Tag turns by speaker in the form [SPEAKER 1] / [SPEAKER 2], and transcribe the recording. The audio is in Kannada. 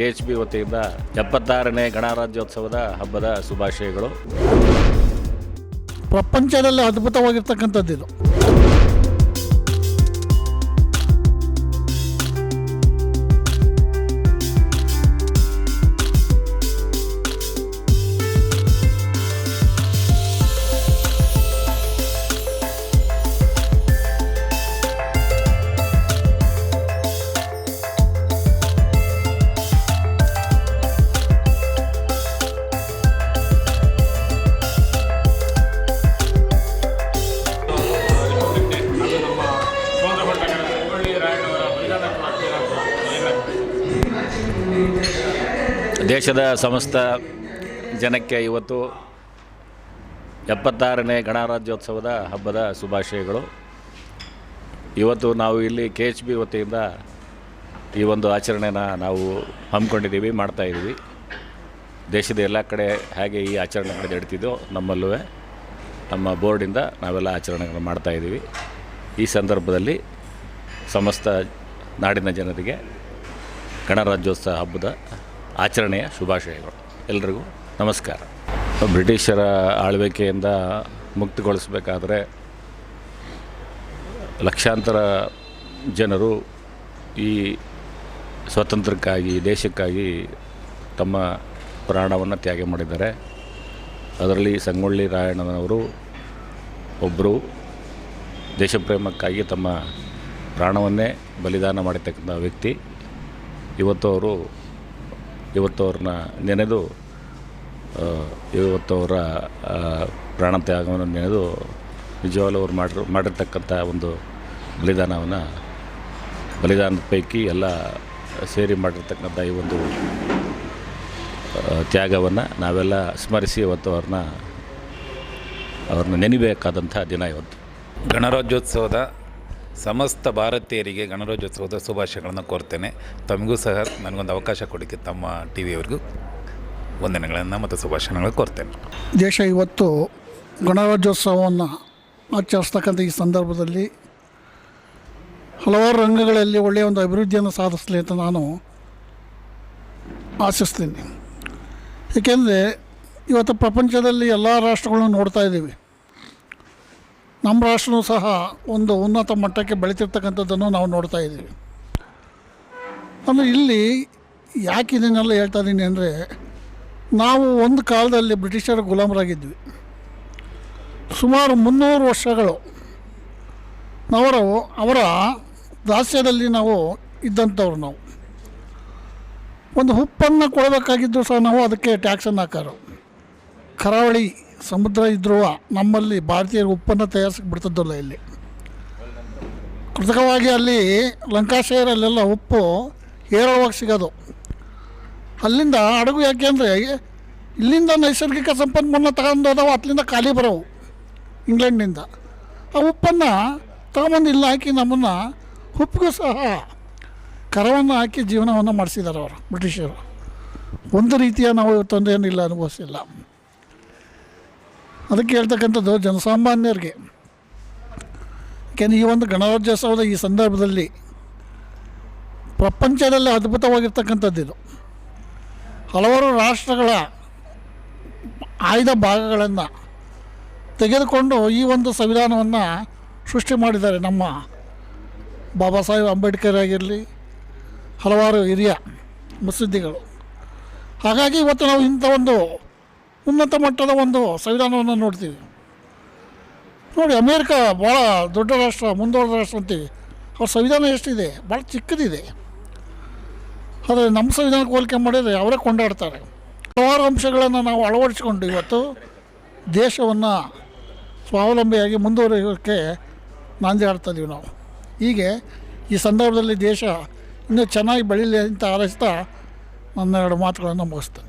[SPEAKER 1] ಕೆ ಎಚ್ ಬಿ ವತಿಯಿಂದ ಎಪ್ಪತ್ತಾರನೇ ಗಣರಾಜ್ಯೋತ್ಸವದ ಹಬ್ಬದ ಶುಭಾಶಯಗಳು.
[SPEAKER 2] ಪ್ರಪಂಚದಲ್ಲಿ ಅದ್ಭುತವಾಗಿರ್ತಕ್ಕಂಥದ್ದು ಇದು
[SPEAKER 1] ದೇಶದ ಸಮಸ್ತ ಜನಕ್ಕೆ ಇವತ್ತು ಎಪ್ಪತ್ತಾರನೇ ಗಣರಾಜ್ಯೋತ್ಸವದ ಹಬ್ಬದ ಶುಭಾಶಯಗಳು. ಇವತ್ತು ನಾವು ಇಲ್ಲಿ ಕೆ ಎಚ್ ಬಿ ವತಿಯಿಂದ ಈ ಒಂದು ಆಚರಣೆನ ನಾವು ಹಮ್ಮಿಕೊಂಡಿದ್ದೀವಿ ಮಾಡ್ತಾಯಿದ್ದೀವಿ ದೇಶದ ಎಲ್ಲ ಕಡೆ ಹೇಗೆ ಈ ಆಚರಣೆ ನಡೀತಿದ್ದೋ ನಮ್ಮಲ್ಲೂ ನಮ್ಮ ಬೋರ್ಡಿಂದ ನಾವೆಲ್ಲ ಆಚರಣೆಗಳನ್ನು ಮಾಡ್ತಾಯಿದ್ದೀವಿ ಈ ಸಂದರ್ಭದಲ್ಲಿ ಸಮಸ್ತ ನಾಡಿನ ಜನರಿಗೆ ಗಣರಾಜ್ಯೋತ್ಸವ ಹಬ್ಬದ ಆಚರಣೆಯ ಶುಭಾಶಯಗಳು. ಎಲ್ರಿಗೂ ನಮಸ್ಕಾರ. ಬ್ರಿಟಿಷರ ಆಳ್ವಿಕೆಯಿಂದ ಮುಕ್ತಗೊಳಿಸಬೇಕಾದ್ರೆ ಲಕ್ಷಾಂತರ ಜನರು ಈ ಸ್ವಾತಂತ್ರ್ಯಕ್ಕಾಗಿ, ದೇಶಕ್ಕಾಗಿ ತಮ್ಮ ಪ್ರಾಣವನ್ನು ತ್ಯಾಗ ಮಾಡಿದ್ದಾರೆ. ಅದರಲ್ಲಿ ಸಂಗೊಳ್ಳಿ ರಾಯಣ್ಣನವರು ಒಬ್ಬರು ದೇಶಪ್ರೇಮಕ್ಕಾಗಿ ತಮ್ಮ ಪ್ರಾಣವನ್ನೇ ಬಲಿದಾನ ಮಾಡಿರ್ತಕ್ಕಂಥ ವ್ಯಕ್ತಿ. ಇವತ್ತು ಅವರು ಇವತ್ತು ಅವ್ರನ್ನ ನೆನೆದು ಇವತ್ತು ಅವರ ಪ್ರಾಣ ತ್ಯಾಗವನ್ನು ನೆನೆದು ನಿಜವಾಗ್ಲೂ ಅವ್ರು ಮಾಡಿರೋ, ಮಾಡಿರ್ತಕ್ಕಂಥ ಒಂದು ಬಲಿದಾನವನ್ನು, ಬಲಿದಾನದ ಪೈಕಿ ಎಲ್ಲ ಸೇರಿ ಮಾಡಿರ್ತಕ್ಕಂಥ ಈ ಒಂದು ತ್ಯಾಗವನ್ನು ನಾವೆಲ್ಲ ಸ್ಮರಿಸಿ ಇವತ್ತು ಅವ್ರನ್ನ ಅವ್ರನ್ನ ನೆನಿಬೇಕಾದಂಥ ದಿನ ಇವತ್ತು.
[SPEAKER 3] ಗಣರಾಜ್ಯೋತ್ಸವದ ಸಮಸ್ತ ಭಾರತೀಯರಿಗೆ ಗಣರಾಜ್ಯೋತ್ಸವದ ಶುಭಾಶಯಗಳನ್ನು ಕೋರ್ತೇನೆ. ತಮಗೂ ಸಹ ನನಗೊಂದು ಅವಕಾಶ ಕೊಡೋಕ್ಕೆ ತಮ್ಮ ಟಿ ವಿಯವರಿಗೂ ವಂದನೆಗಳನ್ನು ಮತ್ತು ಶುಭಾಶಯಗಳನ್ನು ಕೋರ್ತೇನೆ.
[SPEAKER 2] ದೇಶ ಇವತ್ತು ಗಣರಾಜ್ಯೋತ್ಸವವನ್ನು ಆಚರಿಸ್ತಕ್ಕಂಥ ಈ ಸಂದರ್ಭದಲ್ಲಿ ಹಲವಾರು ರಂಗಗಳಲ್ಲಿ ಒಳ್ಳೆಯ ಒಂದು ಅಭಿವೃದ್ಧಿಯನ್ನು ಸಾಧಿಸಲಿ ಅಂತ ನಾನು ಆಶಿಸ್ತೀನಿ. ಏಕೆಂದರೆ ಇವತ್ತು ಪ್ರಪಂಚದಲ್ಲಿ ಎಲ್ಲ ರಾಷ್ಟ್ರಗಳನ್ನು ನೋಡ್ತಾ ಇದ್ದೀವಿ. ನಮ್ಮ ರಾಷ್ಟ್ರನೂ ಸಹ ಒಂದು ಉನ್ನತ ಮಟ್ಟಕ್ಕೆ ಬೆಳೀತಿರ್ತಕ್ಕಂಥದ್ದನ್ನು ನಾವು ನೋಡ್ತಾ ಇದ್ದೀವಿ. ಅಂದರೆ ಇಲ್ಲಿ ಯಾಕೆ ಇದನ್ನೆಲ್ಲ ಹೇಳ್ತಾ ಇದ್ದೀನಿ ಅಂದರೆ, ನಾವು ಒಂದು ಕಾಲದಲ್ಲಿ ಬ್ರಿಟಿಷರ ಗುಲಾಮರಾಗಿದ್ವಿ. ಸುಮಾರು ಮುನ್ನೂರು ವರ್ಷಗಳು ನಾವು ಅವರ ದಾಸ್ಯದಲ್ಲಿ ನಾವು ಇದ್ದಂಥವ್ರು ನಾವು. ಒಂದು ಉಪ್ಪನ್ನು ಕೊಡಬೇಕಾಗಿದ್ದು ಸಹ ನಾವು ಅದಕ್ಕೆ ಟ್ಯಾಕ್ಸನ್ನು ಹಾಕೋರು. ಕರಾವಳಿ ಸಮುದ್ರ ಇದ್ರೂ ನಮ್ಮಲ್ಲಿ ಭಾರತೀಯರು ಉಪ್ಪನ್ನು ತಯಾರಿಸಕ್ಕೆ ಬಿಡ್ತಿದ್ದಲ್ಲ ಇಲ್ಲಿ. ಕೃತಕವಾಗಿ ಅಲ್ಲಿ ಲಂಕಾಶೇರಲ್ಲೆಲ್ಲ ಉಪ್ಪು ಹೇರಳವಾಗಿ ಸಿಗೋದು. ಅಲ್ಲಿಂದ ಹಡಗು ಯಾಕೆ ಅಂದರೆ ಇಲ್ಲಿಂದ ನೈಸರ್ಗಿಕ ಸಂಪನ್ಮೂಲ ತಗೊಂಡು ಹೋದವು, ಅಲ್ಲಿಂದ ಖಾಲಿ ಬರೋವು ಇಂಗ್ಲೆಂಡ್ನಿಂದ. ಆ ಉಪ್ಪನ್ನು ತಗೊಂಬಂದು ಇಲ್ಲಿ ಹಾಕಿ ನಮ್ಮನ್ನು ಉಪ್ಪಿಗೂ ಸಹ ಕರವನ್ನು ಹಾಕಿ ಜೀವನವನ್ನು ಮಾಡಿಸಿದ್ದಾರೆ ಅವರು ಬ್ರಿಟಿಷರು. ಒಂದು ರೀತಿಯ ನಾವು ತೊಂದರೆಯನ್ನಿಲ್ಲ ಅನುಭವಿಸಿಲ್ಲ. ಅದಕ್ಕೆ ಹೇಳ್ತಕ್ಕಂಥದ್ದು ಜನಸಾಮಾನ್ಯರಿಗೆ. ಯಾಕೆಂದರೆ ಈ ಒಂದು ಗಣರಾಜ್ಯೋತ್ಸವದ ಈ ಸಂದರ್ಭದಲ್ಲಿ ಪ್ರಪಂಚದಲ್ಲಿ ಇದು. ಹಲವಾರು ರಾಷ್ಟ್ರಗಳ ಆಯ್ದ ಭಾಗಗಳನ್ನು ತೆಗೆದುಕೊಂಡು ಈ ಒಂದು ಸಂವಿಧಾನವನ್ನು ಸೃಷ್ಟಿ ಮಾಡಿದ್ದಾರೆ ನಮ್ಮ ಬಾಬಾ ಸಾಹೇಬ್ ಅಂಬೇಡ್ಕರ್ ಆಗಿರಲಿ, ಹಲವಾರು ಹಿರಿಯ ಮಸೀದಿಗಳು ಹಾಗಾಗಿ ಇವತ್ತು ನಾವು ಇಂಥ ಒಂದು ಉನ್ನತ ಮಟ್ಟದ ಒಂದು ಸಂವಿಧಾನವನ್ನು ನೋಡ್ತೀವಿ. ನೋಡಿ, ಅಮೇರಿಕ ಭಾಳ ದೊಡ್ಡ ರಾಷ್ಟ್ರ, ಮುಂದುವರೆದ ರಾಷ್ಟ್ರ ಅಂತೀವಿ. ಅವ್ರ ಸಂವಿಧಾನ ಎಷ್ಟಿದೆ? ಭಾಳ ಚಿಕ್ಕದಿದೆ. ಆದರೆ ನಮ್ಮ ಸಂವಿಧಾನಕ್ಕೆ ಹೋಲಿಕೆ ಮಾಡಿದರೆ ಅವರೇ ಕೊಂಡಾಡ್ತಾರೆ. ಹಲವಾರು ಅಂಶಗಳನ್ನು ನಾವು ಅಳವಡಿಸಿಕೊಂಡು ಇವತ್ತು ದೇಶವನ್ನು ಸ್ವಾವಲಂಬಿಯಾಗಿ ಮುಂದುವರಿಯೋಕ್ಕೆ ನಾಂದಿ ಆಡ್ತಾ ಇದೀವಿ ನಾವು. ಹೀಗೆ ಈ ಸಂದರ್ಭದಲ್ಲಿ ದೇಶ ಇನ್ನೂ ಚೆನ್ನಾಗಿ ಬೆಳೀಲಿ ಅಂತ ಆರೈಸ್ತಾ ನನ್ನ ಎರಡು ಮಾತುಗಳನ್ನು ಮುಗಿಸ್ತೇನೆ.